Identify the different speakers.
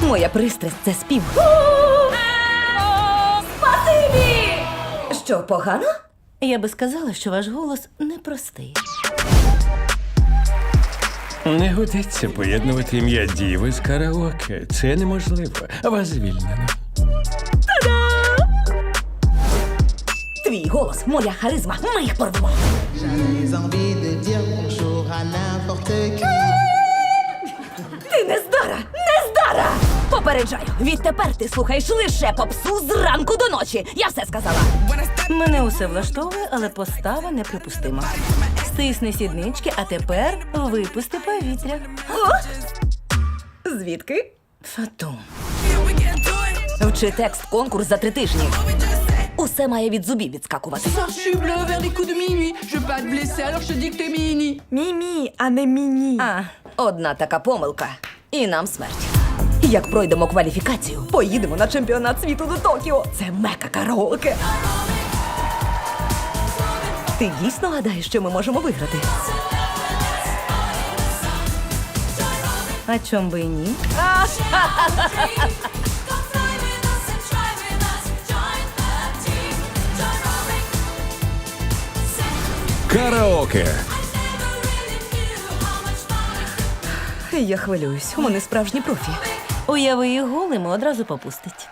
Speaker 1: Моя пристрасть це спів. Спасибі! Що, погано?
Speaker 2: Я би сказала, що ваш голос непростий.
Speaker 3: Не годиться поєднувати ім'я діви з караоке. Це неможливо. Вас звільнено.
Speaker 1: Твій голос, моя харизма. Ми їх порвемо.
Speaker 4: J'avais envie de dire bonjour à n'importe qui.
Speaker 1: Не здара! Не здара! Попереджаю, відтепер ти слухаєш лише попсу зранку до ночі. Я все сказала.
Speaker 2: Мене усе влаштовує, але постава неприпустима. Стисни сіднички, а тепер випусти повітря.
Speaker 1: Звідки?
Speaker 2: Фатум.
Speaker 1: Вчи текст конкурс за три тижні. Усе має від зубів відскакувати. Мі-мі, а не міні. А, одна така помилка. І нам смерть. Як пройдемо кваліфікацію, поїдемо на чемпіонат світу до Токіо. Це мека караоке. Ти дійсно гадаєш, що ми можемо виграти?
Speaker 2: А чом би і ні?
Speaker 5: Караоке.
Speaker 1: Я хвилююсь. Вони справжні профі.
Speaker 2: Уяви їх голими одразу попустить.